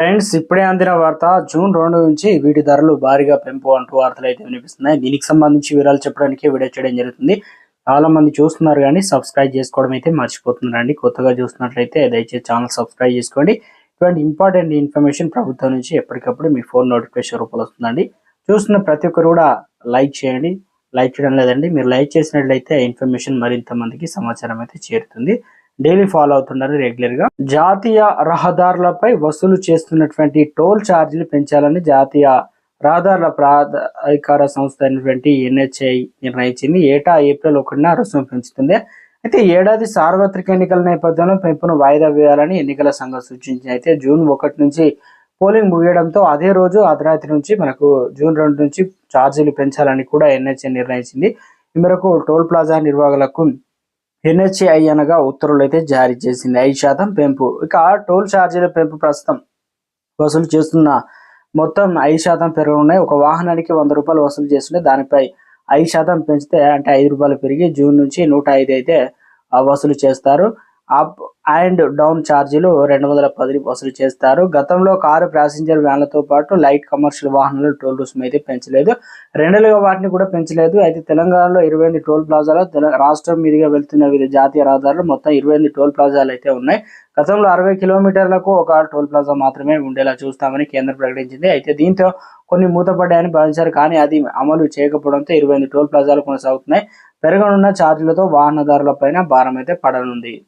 Friends ఇప్పుడే అందిన వార్త జూన్ రెండు నుంచి వీటి ధరలు భారీగా పెంపు అంటూ వార్తలు అయితే వినిపిస్తున్నాయి. దీనికి సంబంధించి వివరాలు చెప్పడానికి వీడియో చేయడం జరుగుతుంది. చాలా మంది చూస్తున్నారు కానీ సబ్స్క్రైబ్ చేసుకోవడం అయితే మర్చిపోతున్నారండి కొత్తగా చూస్తున్నట్లయితే దయచేసి ఛానల్ సబ్స్క్రైబ్ చేసుకోండి. ఇటువంటి ఇంపార్టెంట్ ఇన్ఫర్మేషన్ ప్రభుత్వం నుంచి ఎప్పటికప్పుడు మీ ఫోన్ నోటిఫికేషన్ రూపంలో వస్తుందండి. చూస్తున్న ప్రతి ఒక్కరు కూడా లైక్ చేయండి. లైక్ చేయడం లేదండి. మీరు లైక్ చేసినట్లయితే ఇన్ఫర్మేషన్ మరింత మందికి సమాచారం అయితే చేరుతుంది. డైలీ ఫాలో అవుతున్నారు రెగ్యులర్గా జాతీయ రహదారులపై వసూలు చేస్తున్నటువంటి టోల్ ఛార్జీలు పెంచాలని జాతీయ రహదారుల ప్రాధికార సంస్థ అయినటువంటి ఎన్హెచ్ఐ నిర్ణయించింది. ఏటా ఏప్రిల్ ఒకటిన రుసుము పెంచుతుంది. అయితే ఏడాది సార్వత్రిక ఎన్నికల నేపథ్యంలో పెంపును వాయిదా వేయాలని ఎన్నికల సంఘం సూచించింది. అయితే జూన్ ఒకటి నుంచి పోలింగ్ ముగియడంతో అదే రోజు అర్ధరాత్రి నుంచి మనకు జూన్ రెండు నుంచి ఛార్జీలు పెంచాలని కూడా ఎన్హెచ్ఐ నిర్ణయించింది. ఈ మేరకు టోల్ ప్లాజా నిర్వాహకులకు ఎన్హెచ్ఐ అనగా ఉత్తర్వులు అయితే జారీ చేసింది. ఐదు శాతం పెంపు. ఇక టోల్ ఛార్జీల పెంపు ప్రస్తుతం వసూలు చేస్తున్న మొత్తం ఐదు శాతం పెరగనున్నాయి ఒక వాహనానికి వంద రూపాయలు వసూలు చేస్తుంటే దానిపై ఐదు శాతం పెంచితే అంటే ఐదు రూపాయలు పెరిగి జూన్ నుంచి నూట ఐదు అయితే వసూలు చేస్తారు. అండ్ డౌన్ ఛార్జీలు రెండు వందల పది వసూలు చేస్తారు. గతంలో కారు ప్యాసింజర్ వ్యాన్లతో పాటు లైట్ కమర్షియల్ వాహనాలు టోల్ రుసుము అయితే పెంచలేదు. రెండేళ్ళుగా వాటిని కూడా పెంచలేదు. అయితే తెలంగాణలో ఇరవై ఎనిమిది టోల్ ప్లాజాలో తెల- రాష్ట్రం మీదుగా వెళ్తున్న వివిధ జాతీయ రహదారులు మొత్తం ఇరవై ఎనిమిది టోల్ ప్లాజాలు అయితే ఉన్నాయి. గతంలో అరవై కిలోమీటర్లకు ఒక టోల్ ప్లాజా మాత్రమే ఉండేలా చూస్తామని కేంద్రం ప్రకటించింది. అయితే దీంతో కొన్ని మూతపడ్డాయని భావించారు. కానీ అది అమలు చేయకపోవడంతో ఇరవై ఎనిమిది టోల్ ప్లాజాలు కొనసాగుతున్నాయి. పెరగనున్న ఛార్జీలతో వాహనదారులపైన భారం అయితే పడనుంది.